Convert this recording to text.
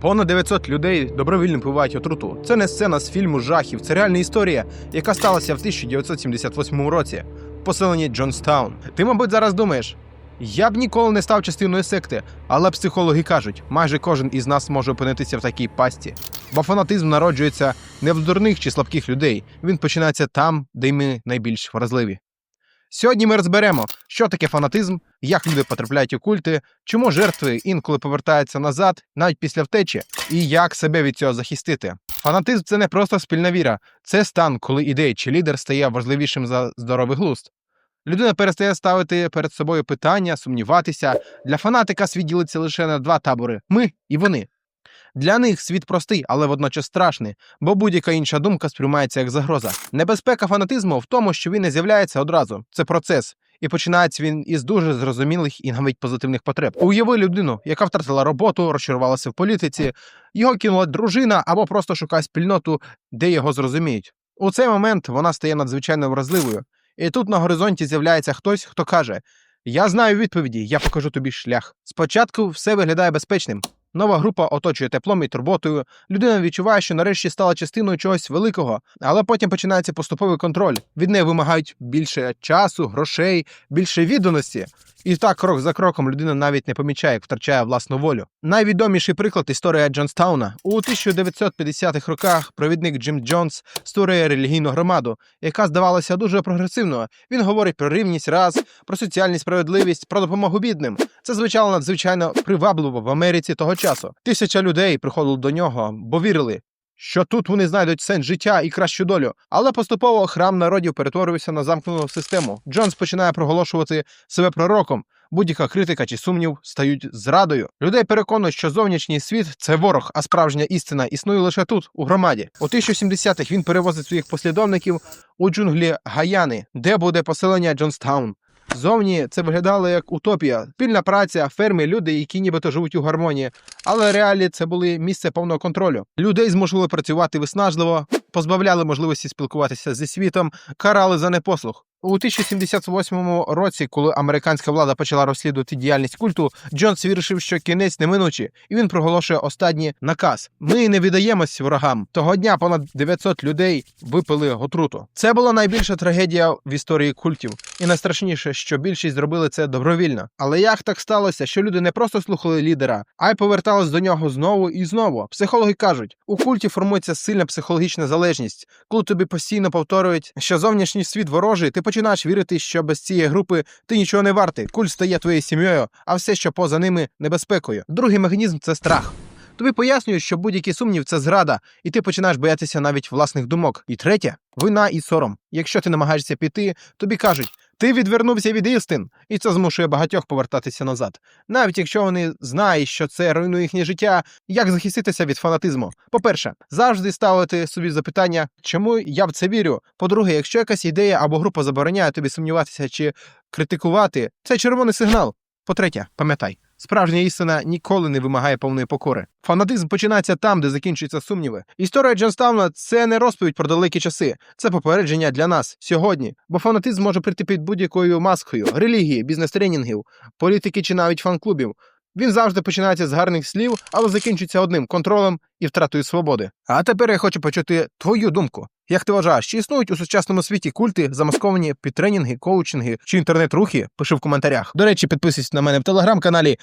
Понад 900 людей добровільно пивають отруту. Це не сцена з фільму жахів, це реальна історія, яка сталася в 1978 році в поселенні Джонстаун. Ти, мабуть, зараз думаєш. Я б ніколи не став частиною секти, але психологи кажуть, майже кожен із нас може опинитися в такій пасті. Бо фанатизм народжується не в дурних чи слабких людей, він починається там, де ми найбільш вразливі. Сьогодні ми розберемо, що таке фанатизм, як люди потрапляють у культи, чому жертви інколи повертаються назад, навіть після втечі, і як себе від цього захистити. Фанатизм це не просто спільна віра, це стан, коли ідея чи лідер стає важливішим за здоровий глузд. Людина перестає ставити перед собою питання, сумніватися. Для фанатика світ ділиться лише на два табори ми і вони. Для них світ простий, але водночас страшний, бо будь-яка інша думка сприймається як загроза. Небезпека фанатизму в тому, що він не з'являється одразу. Це процес. І починається він із дуже зрозумілих і навіть позитивних потреб. Уяви людину, яка втратила роботу, розчарувалася в політиці, його кинула дружина або просто шукає спільноту, де його зрозуміють. У цей момент вона стає надзвичайно вразливою. І тут на горизонті з'являється хтось, хто каже: Я знаю відповіді, я покажу тобі шлях. Спочатку все виглядає безпечним. Нова група оточує теплом і турботою. Людина відчуває, що нарешті стала частиною чогось великого, але потім починається поступовий контроль. Від неї вимагають більше часу, грошей, більше відданості. І так, крок за кроком, людина навіть не помічає, як втрачає власну волю. Найвідоміший приклад історія Джонстауна. У 1950-х роках провідник Джим Джонс створює релігійну громаду, яка здавалася дуже прогресивною. Він говорить про рівність рас, про соціальну справедливість, про допомогу бідним. Це звучало надзвичайно привабливо в Америці того часу. Тисяча людей приходили до нього, бо вірили. Що тут вони знайдуть сенс життя і кращу долю, але поступово храм народів перетворюється на замкнену систему. Джонс починає проголошувати себе пророком. Будь-яка критика чи сумнів стають зрадою. Людей переконують, що зовнішній світ це ворог, а справжня істина існує лише тут, у громаді. У 1070-х він перевозить своїх послідовників у джунглі Гаяни, де буде поселення Джонстаун. Зовні це виглядало як утопія, спільна праця, ферми, люди, які нібито живуть у гармонії. Але реалі це були місце повного контролю. Людей змушували працювати виснажливо, позбавляли можливості спілкуватися зі світом, карали за непослух. У 1078 році, коли американська влада почала розслідувати діяльність культу, Джонс вирішив, що кінець неминучий, і він проголошує останній наказ: Ми не віддаємось ворогам. Того дня понад 900 людей випили отруту. Це була найбільша трагедія в історії культів, і найстрашніше, що більшість зробили це добровільно. Але як так сталося, що люди не просто слухали лідера, а й повертались до нього знову і знову? Психологи кажуть, у культі формується сильна психологічна залежність, коли тобі постійно повторюють, що зовнішній світ ворожий, ти починаєш вірити, що без цієї групи ти нічого не вартий. Культ стає твоєю сім'єю, а все, що поза ними, небезпекою. Другий механізм це страх. Тобі пояснюють, що будь-який сумнів це зрада, і ти починаєш боятися навіть власних думок. І третє вина і сором. Якщо ти намагаєшся піти, тобі кажуть, ти відвернувся від істин, і це змушує багатьох повертатися назад. Навіть якщо вони знають, що це руйнує їхнє життя, як захиститися від фанатизму? По-перше, завжди ставити собі запитання, чому я в це вірю. По-друге, якщо якась ідея або група забороняє тобі сумніватися чи критикувати, це червоний сигнал. По-третє, пам'ятай, справжня істина ніколи не вимагає повної покори. Фанатизм починається там, де закінчуються сумніви. Історія Джонстауна це не розповідь про далекі часи, це попередження для нас сьогодні. Бо фанатизм може прийти під будь-якою маскою релігії, бізнес-тренінгів, політики чи навіть фан-клубів. Він завжди починається з гарних слів, але закінчується одним контролем і втратою свободи. А тепер я хочу почути твою думку. Як ти вважаєш, чи існують у сучасному світі культи, замасковані під тренінги, коучинги чи інтернет-рухи? Пиши в коментарях. До речі, підписуйся на мене в телеграм-каналі.